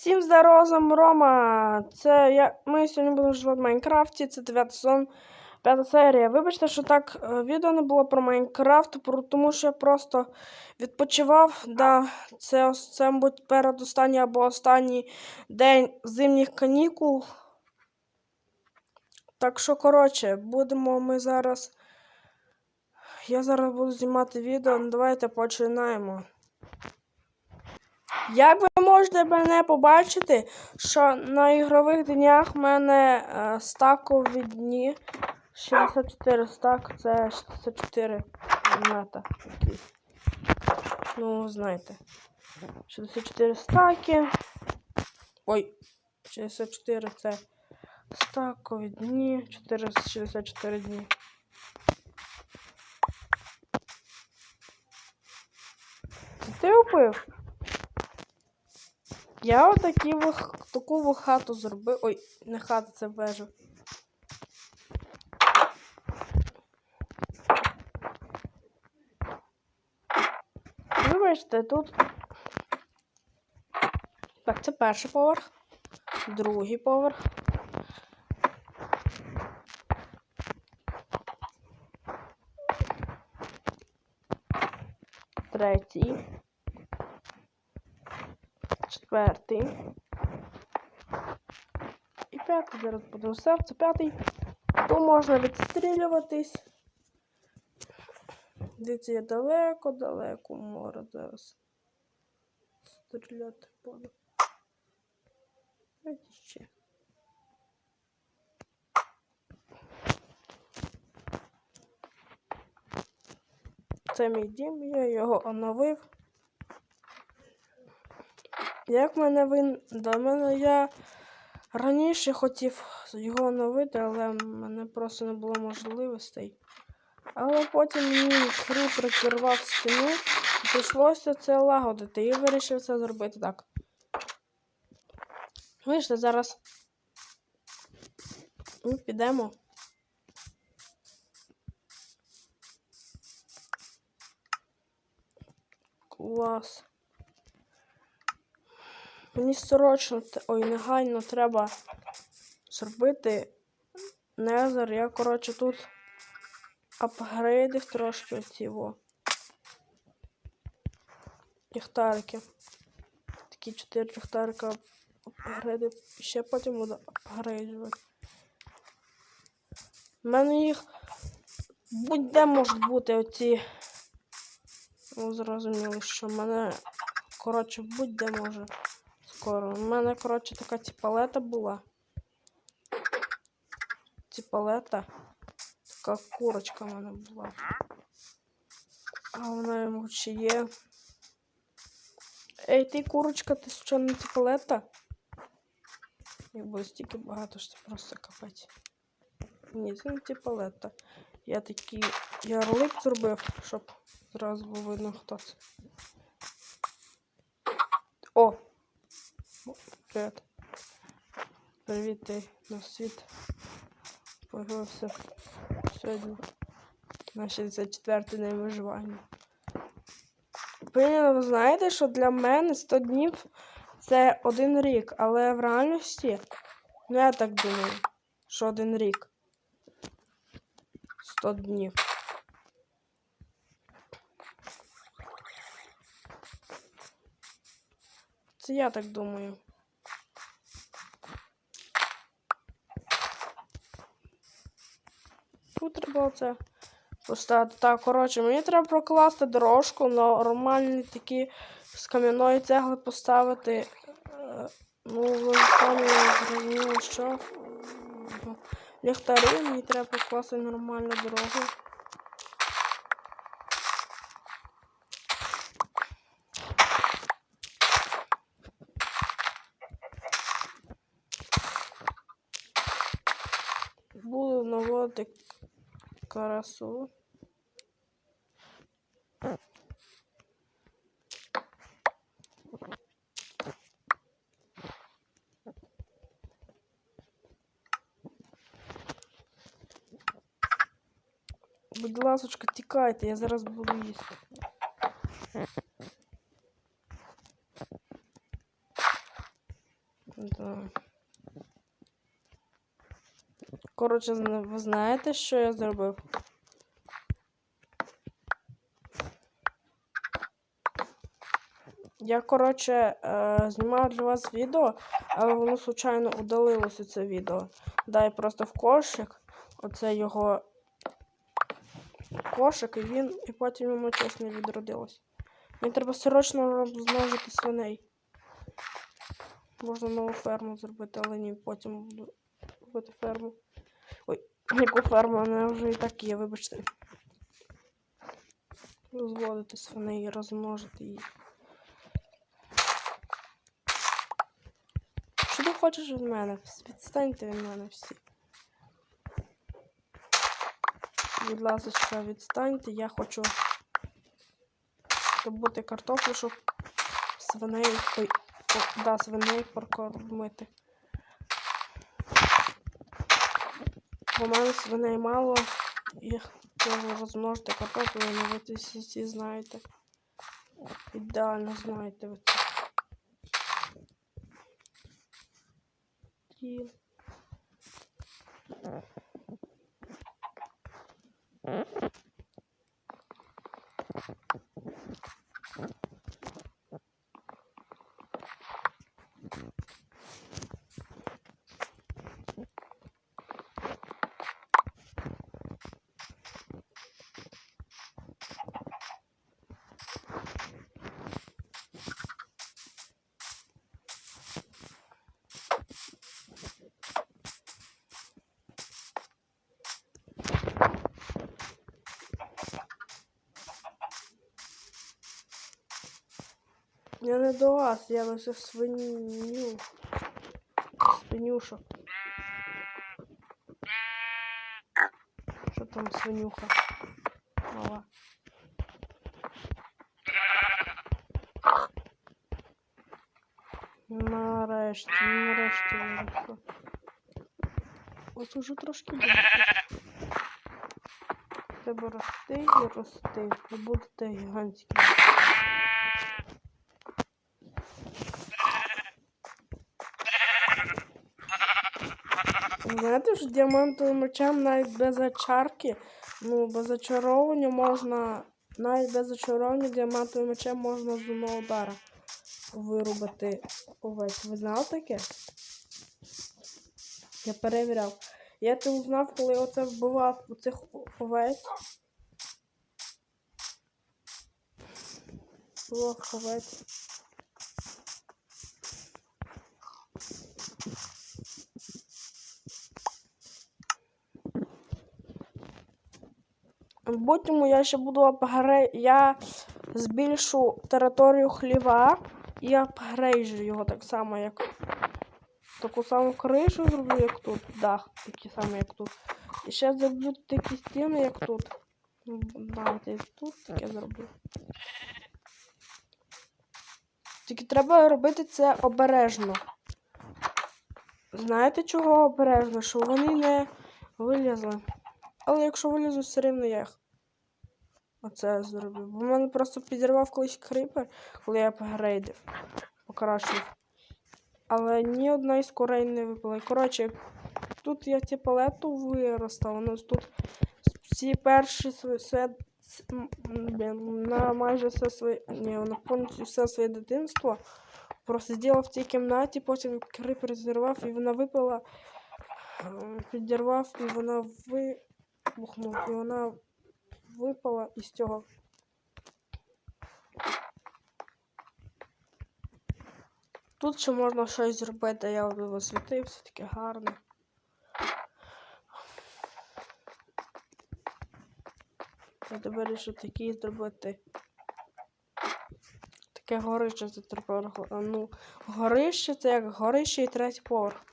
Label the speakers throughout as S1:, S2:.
S1: Всім здорово, Рома. Це я. Ми сьогодні будемо жити в Майнкрафті. Це 9 сезон, 5 серія. Вибачте, що так е, відео не було про Майнкрафт, тому що я просто відпочивав. Да, це, це, мабуть, передостанній або останній день зимніх канікул. Так що, коротше, будемо ми зараз. Я зараз буду знімати відео. Ну, давайте починаємо. Як ви можете мене побачити, що на ігрових днях в мене е, стакові дні 64 стак, це 64 мета. Ну, знаєте. 64 стаки. Ой, 64 це стакові дні. 464 дні. Ти вбив? Я отакі таку хату зробив. Ой, не хата, це вежа. Вибачте, тут. Так, це перший поверх, другий поверх. Третій. Четвертий. І п'ятий. Зараз буде серце. П'ятий. То можна відстрілюватись. Дивіться, я далеко, далеко море зараз. Стріляти буду. Давайте ще. Це мій дім, я його оновив. Як мене він до мене я раніше хотів його оновити, але в мене просто не було можливостей. Але потім мій крутер зірвав стіну, і прийшлося це лагодити і вирішив це зробити так. Вийшли зараз. Ми підемо. Клас. Мені срочно, ой, негайно треба зробити незер. Я, коротше, тут апгрейдив трошки во. Ліхтарики. Такі чотири ліхтарика апгрейдив. Ще потім буду апгрейдувати. У мене їх будь-де можуть бути оці. Ну, зрозуміло, що в мене, коротше, будь-де може скоро. У мене, коротше, така ціпалета була. Ціпалета. Така курочка в мене була. А вона йому ще є. Ей, ти курочка, ти не ціпалета? Їх буде стільки багато, що це просто капець. Ні, це не ціпалета. Я такий ярлик зробив, щоб зразу було видно, хто це. О! Привіт. Привіт, ти на світ. Появився сьогодні на 64-й день виживання. Ви знаєте, що для мене 100 днів це один рік, але в реальності, ну я так думаю, що один рік. 100 днів. Це я так думаю. Тут треба це поставити. Так, коротше, мені треба прокласти дорожку, нормальні такі з кам'яної цегли поставити. Е, Ну, ви самі зрозуміли, що. Ліхтарі, мені треба прокласти нормальну дорогу. Буду наводити красу. Будь ласочка, тікайте, я зараз буду їсти. Да. Коротше, ви знаєте, що я зробив? Я, коротше, е, знімав для вас відео, але воно случайно удалилося це відео. Дай просто в кошик. Оце його кошик, і він, і потім йому не відродилось. Мені треба срочно розмножити свиней. Можна нову ферму зробити, але ні, потім буду робити ферму. Ой, яку ферму, вона вже і так є, вибачте. Розводити свиней і розмножити їх. Що ти хочеш від мене? Відстаньте від мене всі. Будь ласка, відстаньте, я хочу добути картоплю, щоб свиней, ой, да, свиней прокормити. Бо в мене свиней мало, їх треба розмножити картоплю, ну ви це всі, знаєте. Ідеально знаєте ви це. Ті. Я не до вас, я лише свиню. Свинюша. Що там свинюха? Мала. Нарешті, нарешті виросла. Ось уже трошки буде. Треба рости і рости. І будете гігантські. Знаєте, що діамантовим мечем навіть без зачарки, ну, без зачаровування можна, навіть без зачаровування діамантовим мечем можна з одного удара вирубати овець. Ви знали таке? Я перевіряв. Я це узнав, коли я оце вбивав цих овець. Вбивав овець. В будь-якому я ще буду апгрей... Я збільшу територію хліва і апгрейджу його так само, як таку саму кришу зроблю, як тут. Дах, такий самий, як тут. І ще зроблю такі стіни, як тут. Давайте тут таке зроблю. Тільки треба робити це обережно. Знаєте, чого обережно? Що вони не вилізли. Але якщо вилізу, все рівно я їх. Оце зробив. Бо в мене просто підірвав колись крипер, коли я апгрейдив. Покращив. Але ні одна із корей не випала. Коротше, тут я ці палету виростав. Ну, тут всі перші свої все, на майже все своє. Ні, на повністю все своє дитинство. Просто зробив в цій кімнаті, потім крипер зірвав і вона випала. е, Підірвав і вона вибухнула. І вона випала із цього. Тут ще можна щось зробити, я освітив, все таке гарне. Я тепер вирішив такий зробити. Таке горище це треба. Ну, горище це як горище і третій поверх.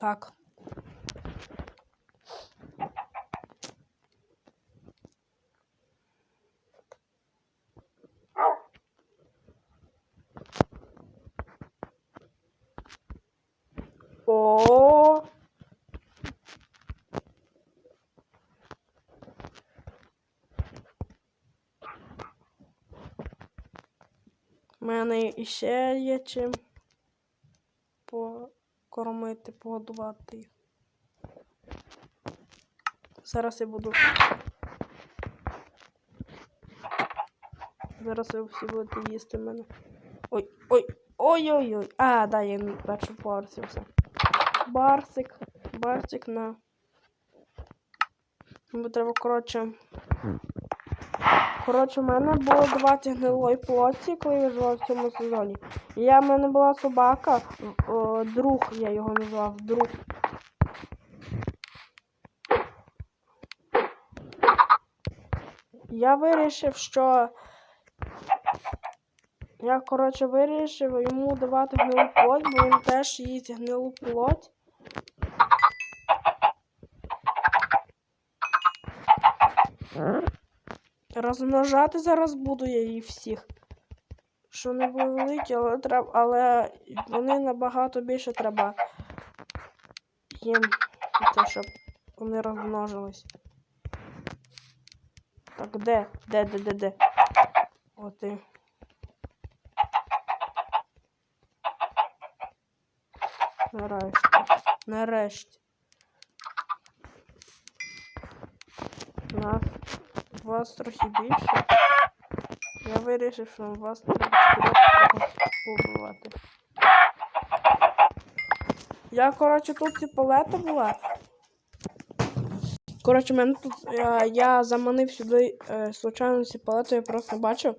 S1: Так. О. У мене іще є чим покормити, погодувати їх. Зараз я буду. Зараз ви всі будете їсти мене. Ой, ой, ой-ой-ой. А, да, я першу порцію все. Барсик. Барсик на. Бо треба, коротше. Коротше, в мене було 20 гнилої плоті, коли я жила в цьому сезоні. Я в мене була собака, о, друг, я його назвав, друг. Я вирішив, що я, коротше, вирішив йому давати гнилу плоть, бо він теж їсть гнилу плоть. Розмножати зараз буду я їх всіх. Що вони були великі, але треба. Але вони набагато більше треба їм те, щоб вони розмножились. Так, де? Де, де, де, де? От і. Нарешті. Нарешті. Вас трохи більше. Я вирішив, що вас треба побувати. Я, коротше, тут ці палета була. Коротше, мене тут. Я, я заманив сюди е, случайно ці палету, я просто бачив.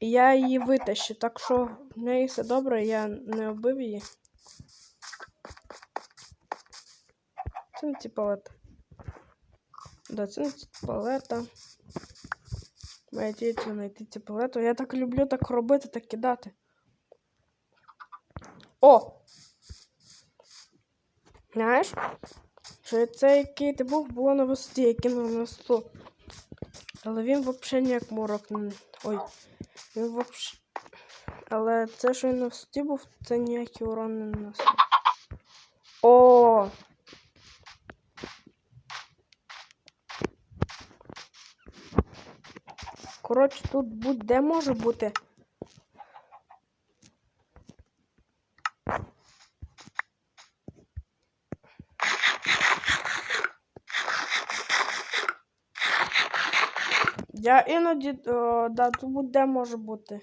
S1: І я її витащив, так що в неї все добре, я не вбив її. Це не ці палети. Да, це не ці палета. Моя діти знайти ці палету. Я так люблю так робити, так кидати. О! Знаєш? Що це який ти був, було на висоті, я кинув на стол. Але він взагалі ніяк морок не. Ой. Він взагалі. Але це, що він на висоті був, це ніякий урон не наносив. О! Коротше, тут будь-де може бути. Я іноді, о, да, тут будь-де може бути.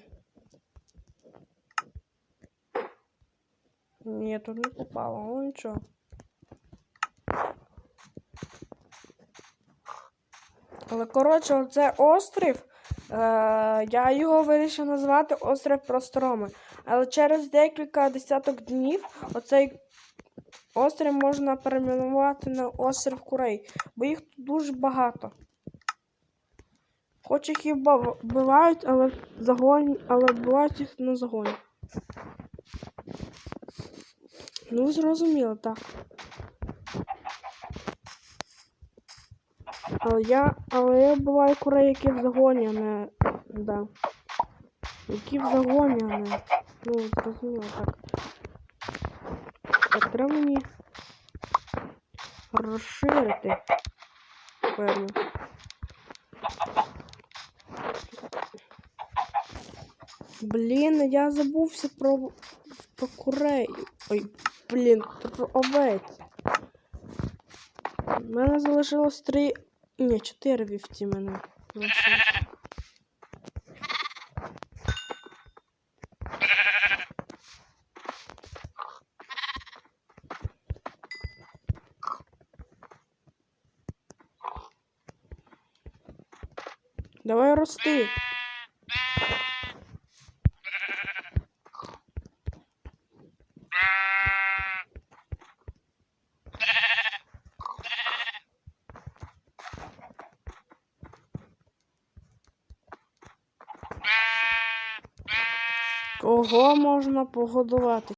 S1: Ні, тут не попало, ну нічого. Але коротше, оце острів. Е, я його вирішив назвати острів Простороми. Але через декілька десяток днів оцей острів можна перейменувати на острів Курей, бо їх тут дуже багато. Хоч їх і вбивають, але загон... але вбивають їх на загоні. Ну, зрозуміло, так. Але я, але я вбиваю курей, які в загоні, не. Да. Які в загоні, не. Ну, зрозуміло, так. Так, треба мені розширити. Певно. Блін, я забувся про, про курей. Ой, блін, про овець. У мене залишилось три. Ні, чотири вівці мене. Давай рости. Можна погодувати?